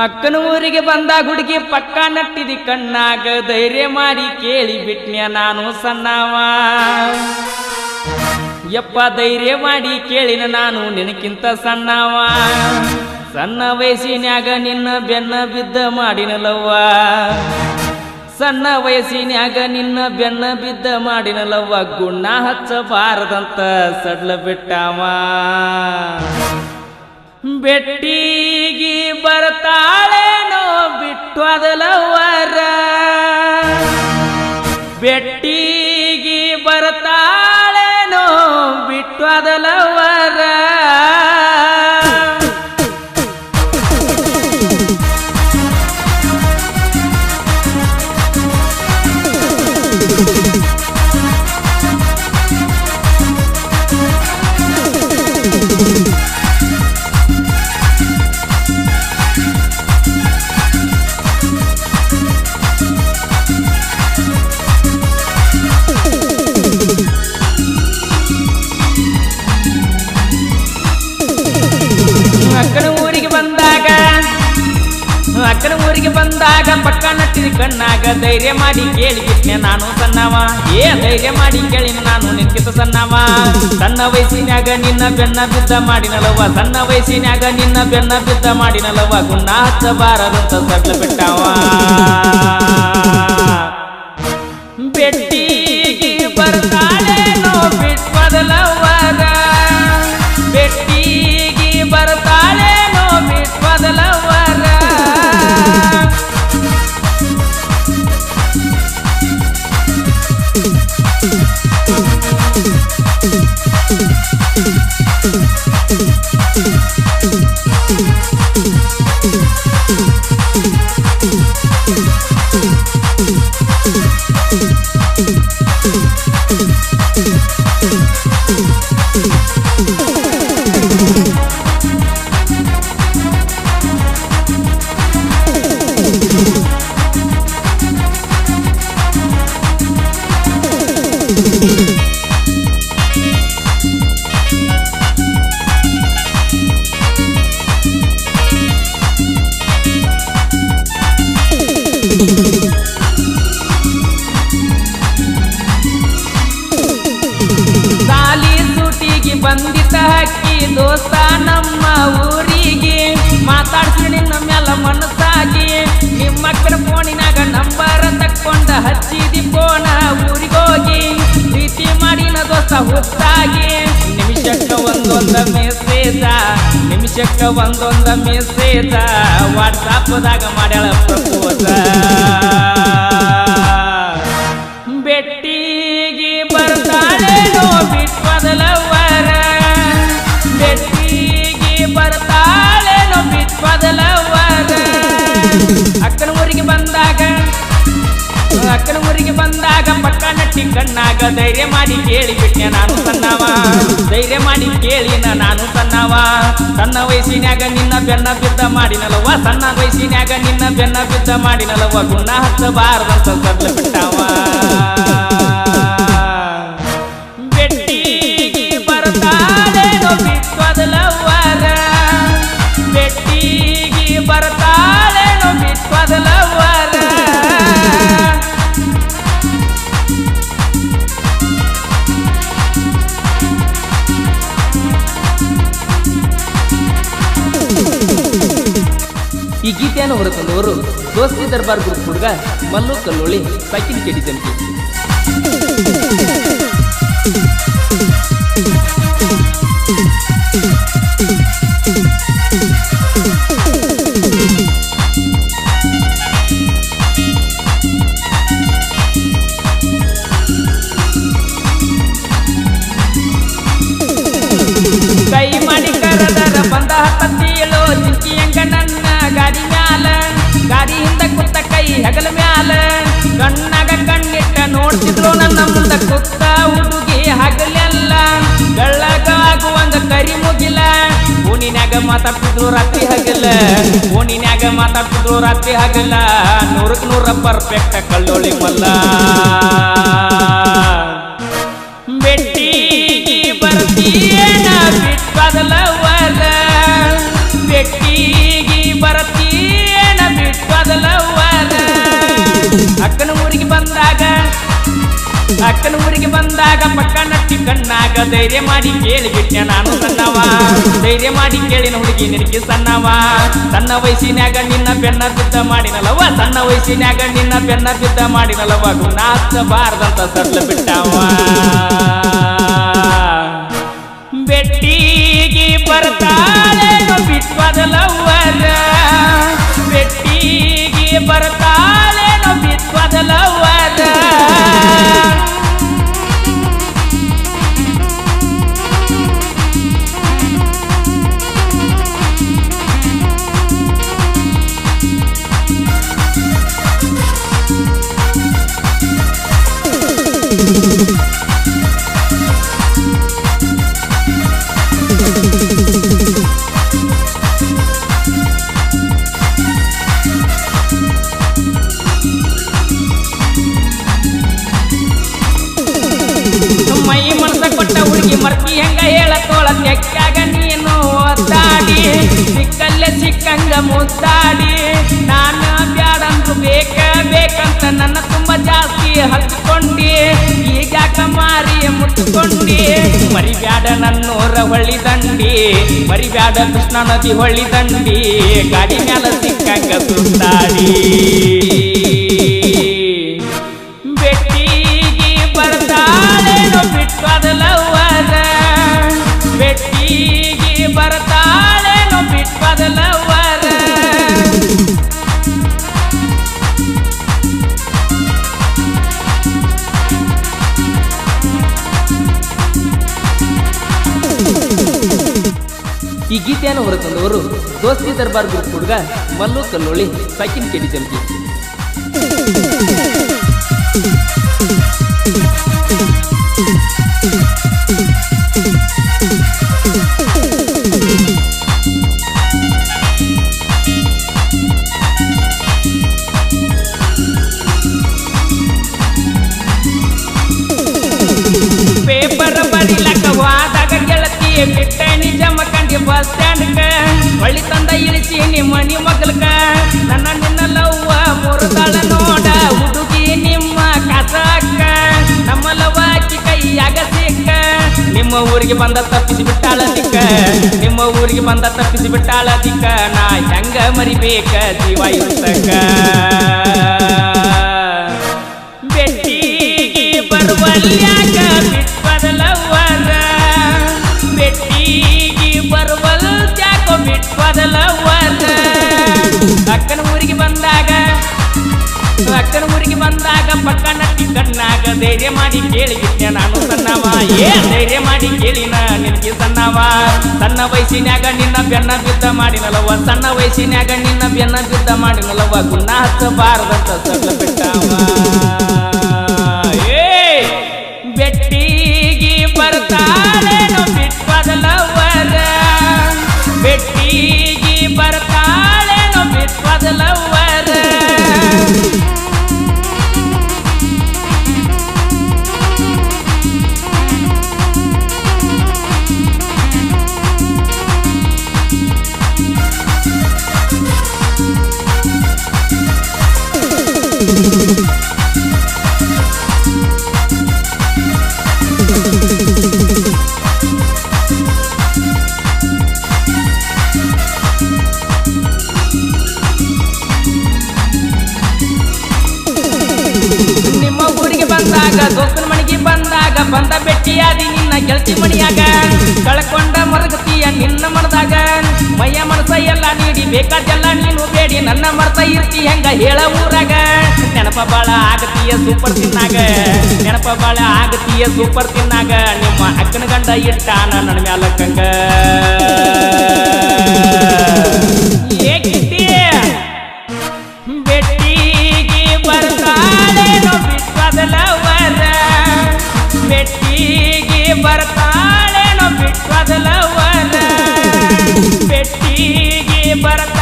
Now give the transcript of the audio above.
ಅಕ್ಕನ ಊರಿಗೆ ಬಂದಾಗ ಹುಡುಗಿ ಪಕ್ಕ ನಟ್ಟಿದಿ ಕಣ್ಣಾಗ ಧೈರ್ಯ ಮಾಡಿ ಕೇಳಿ ಬಿಟ್ನ್ಯ ನಾನು ಸಣ್ಣವ. ಯಪ್ಪ, ಧೈರ್ಯ ಮಾಡಿ ಕೇಳಿನ ನಾನು ನಿನಕ್ಕಿಂತ ಸಣ್ಣವ. ಸಣ್ಣ ವಯಸ್ಸಿನ್ಯಾಗ ನಿನ್ನ ಬೆನ್ನ ಬಿದ್ದ ಮಾಡಿನಲವ್ವ. ಸಣ್ಣ ವಯಸ್ಸಿನ್ಯಾಗ ನಿನ್ನ ಬೆನ್ನ ಬಿದ್ದ ಮಾಡಿನಲವ್ವ. ಗುಣ್ಣ ಹಚ್ಚಬಾರದಂತ ಸಡ್ಲ ಬಿಟ್ಟಾವ. ಬೆಟ್ಟಿಗಿ ಬರ್ತಾಳೇನೋ ಬಿಟ್ಟು ಅದಲವರ. ಬೆಟ್ಟಿಗಿ ಬರ್ತಾಳೇನೋ ಬಿಟ್ಟು ಅದಲವರ. ಅಕ್ಕನ ಊರಿಗೆ ಬಂದಾಗ, ಅಕ್ಕನ ಊರಿಗೆ ಬಂದಾಗ ಪಕ್ಕ ನಟ್ಟಿದ ಕಣ್ಣಾಗ ಧೈರ್ಯ ಮಾಡಿ ಕೇಳಿಬಿಟ್ನೆ ನಾನು ಸಣ್ಣವ. ಏ, ಧೈರ್ಯ ಮಾಡಿ ಕೇಳಿನ ನಾನು ನಿನ್ಕಿತ ಸಣ್ಣವ. ಸಣ್ಣ ವಯಸ್ಸಿನಾಗ ನಿನ್ನ ಬೆನ್ನ ಬಿದ್ದ ಮಾಡಿನಲವ ಸಣ್ಣ ವಯಸ್ಸಿನಾಗ ನಿನ್ನ ಬೆನ್ನ ಬಿದ್ದ ಮಾಡಿನಲವ ಬಾರ ಹಚ್ಚಬಾರದಂತ ಸಡ್ಲ ಬಿಟ್ಟವ. ಸಾಲಿ ಸುಟಿಗೆ ಬಂದಿದ್ದ ಹಕ್ಕಿ ದೋಸ್ತ ನಮ್ಮ ಊರಿಗೆ. ಮಾತಾಡ್ಸಿ ನಿನ್ನ ಮ್ಯಾಲ ನಿಮಿಷಕ್ಕ ಒಂದೊಂದ ಮೆಸೇಜ ವಾಟ್ಸಾಪ್ದಾಗ ಮಾಡ್ಯಾಳ ಪ್ರಪೋಸ ಕಣ್ಣಾಗ ಧೈರ್ಯ ಮಾಡಿ ಕೇಳಿ ಬಿಟ್ಟೆ ನಾನು ಸಣ್ಣವ. ಧೈರ್ಯ ಮಾಡಿ ಕೇಳಿನ ನಾನು ಸಣ್ಣವ. ಸಣ್ಣ ವಯಸ್ಸಿನಾಗ ನಿನ್ನ ಬೆನ್ನ ಬಿದ್ದ ಮಾಡಿನಲ್ವ ಸಣ್ಣ ವಯಸ್ಸಿನಾಗ ನಿನ್ನ ಬೆನ್ನ ಬಿದ್ದ ಮಾಡಿನಲ್ವ ಗುಣ ಹಚ್ಚಬಾರದಂತ ಸಡ್ಲ ಬಿಟ್ಟವ. ಈ ಗೀತೆಯನ್ನು ಹೊರತಂದವರು ದೋಸ್ತಿ ದರ್ಬಾರ್ ಗ್ರೂಪ್ ಹುಡುಗ ಮಲ್ಲು ಕಲ್ಲೋಳಿ ಸೈಕಿಲ್ ಕೆಡಿ ಹೆಗಲ ಮ್ಯಾಲ ಕಣ್ಣಾಗ ಕಣ್ಣಿಟ್ಟ ನೋಡ್ತಿದ್ರು ನನ್ನ ಮುಂದ ಕುತ್ತ ಹುಡುಗಿ ಹಗಲೆಲ್ಲ. ಬೆಳ್ಳಗ ಆಗುವಂಗ ಕರಿ ಮುಗಿಲ. ಓಣಿನ್ಯಾಗ ಮಾತಾಡ್ತಿದ್ರು ರಾತ್ರಿ ಹಗಲ. ಓಣಿನ್ಯಾಗ ಮಾತಾಡ್ತಿದ್ರು ರಾತ್ರಿ ಹಗಲ. ನೂರಕ್ಕೆ ನೂರ ಪರ್ಫೆಕ್ಟ್ ಕಳ್ಳೋಳಿ ಮಲ್ಲ ಊರಿಗೆ ಬಂದಾಗ ಪಕ್ಕ ನಟ್ಟಿ ಕಣ್ಣಾಗ ಧೈರ್ಯ ಮಾಡಿ ಕೇಳಿಬಿಟ್ಟೆ ನಾನು ಸಣ್ಣವ. ಧೈರ್ಯ ಮಾಡಿ ಕೇಳಿನ ಹುಡುಗಿ ನಿನಗೆ ಸಣ್ಣವ. ಸಣ್ಣ ವಯಸ್ಸಿನಾಗ ನಿನ್ನ ಬೆನ್ನ ಬಿದ್ದ ಮಾಡಿನಲವ ಸಣ್ಣ ವಯಸ್ಸಿನಾಗ ನಿನ್ನ ಬೆನ್ನ ಬಿದ್ದ ಮಾಡಿನಲವ ಗುಣ ಬಾರದಂತ ಸಡ್ಲ ಬಿಟ್ಟವ. ಬೆಟ್ಟಿಗೆ ಬರ್ತಾಳೆ ಬಿಟ್ವದಲವ್ವರ ಬೆಟ್ಟಿಗೆ ಬರ್ತಾಳೆ ಬಿಟ್ವದಲವ್ವರ ಮರ್ತಿ ಹೆಂಗ ಹೇಳತೋಳ ತೆಕ್ಕಾಗ ನೀನು ಒದ್ದಾಡಿ ಸಿಕ್ಕಲ್ಲೇ ಸಿಕ್ಕಂಗ ಮುದ್ದಾಡಿ ಮುಟ್ಕೊಂಡಿ ಮರಿಬ್ಯಾಡ ನನ್ನೂರ ಹೊಳ್ಳಿ ದಂಡಿ ಮರಿಬ್ಯಾಡ ಕೃಷ್ಣ ನದಿ ಹೊಳ್ಳಿ ದಂಡಿ ಗಾಡಿ ಮ್ಯಾಲ ಸಿಕ್ಕಂಗ ಸುತ್ತಾಡಿ. ಗೀತೆಯನ್ನು ಹೊರತಂದವರು ದೋಸ್ತಿ ದರ್ಬಾರ್ ಗ್ರೂಪ್ ಹುಡುಗ ಮಲ್ಲು ಕಲ್ಲೋಳಿ ಸಕಿನ್ ಕೆಡಿ ಜಂಪಿ ಊರಿಗೆ ಬಂದ ತಪ್ಪಿಸಿ ಬಿಟ್ಟಾಳ ದಿಕ್ಕ ನಿಮ್ಮ ಊರಿಗೆ ಬಂದ ತಪ್ಪಿಸಿ ಬಿಟ್ಟಾಳ ದಿಕ್ಕ ನಾ ಹೆಂಗ ಮರಿಬೇಕ ಜೀವ ಇರ್ತಕ್ಕ ಬೆಟ್ಟಿಗೆ ಬರುವಲ್ಯಾಕ ಧೈರ್ಯ ಮಾಡಿ ಕೇಳಿಬಿಟ್ಟೆ ನಾನು ಸಣ್ಣವ. ಏ, ಧೈರ್ಯ ಮಾಡಿ ಕೇಳಿನ ನಿನಗೆ ಸಣ್ಣವ. ಸಣ್ಣ ವಯಸ್ಸಿನ್ಯಾಗ ನಿನ್ನ ಬೆನ್ನ ಬಿದ್ದ ಮಾಡಿನಲವ ಸಣ್ಣ ವಯಸ್ಸಿನ್ಯಾಗ ನಿನ್ನ ಬೆನ್ನ ಬಿದ್ದ ಮಾಡಿನಲವ ಗುಣ ಹಚ್ಚಬಾರದಂತ ಸಣ್ಣ ಬಿಟ್ಟವ. ಬಂದಾಗ ದೋಸ್ತನ ಬಂದಾಗ, ಬಂದ ಬೆಟ್ಟಿಯಾದಿ ನಿನ್ನ ಗೆಳತಿ ಮಣಿಯಾಗ ಕಳ್ಕೊಂಡ ಮರಗತಿಯ ನಿನ್ನ ಮನದಾಗ. ಮೈಯ ಮನಸ ಎಲ್ಲ ನೀಡಿ ಬೇಕಾದೆಲ್ಲ ನೀನು ಬೇಡಿ, ನನ್ನ ಮರ್ತ ಇರ್ತಿ ಹೆಂಗ ಹೇಳ ಊರಾಗ. ನೆನಪ ಬಾಳ ಆಗತಿಯ ಸೂಪರ್ ತಿನ್ನಾಗ. ನೆನಪ ಬಾಳ ಆಗತಿಯ ಸೂಪರ್ ತಿನ್ನಾಗ. ನಿಮ್ಮ ಅಕ್ಕನ ಗಂಡ ಇಟ್ಟಾನ ನನ್ನ ಮ್ಯಾಲಕ್ಕಂಗ ಬರ್ತಾಳೇನೋ ಬಿಟ್ವದಲವರ ಬೆಟ್ಟಿಗೆ ಬರ್ತಾಳೆ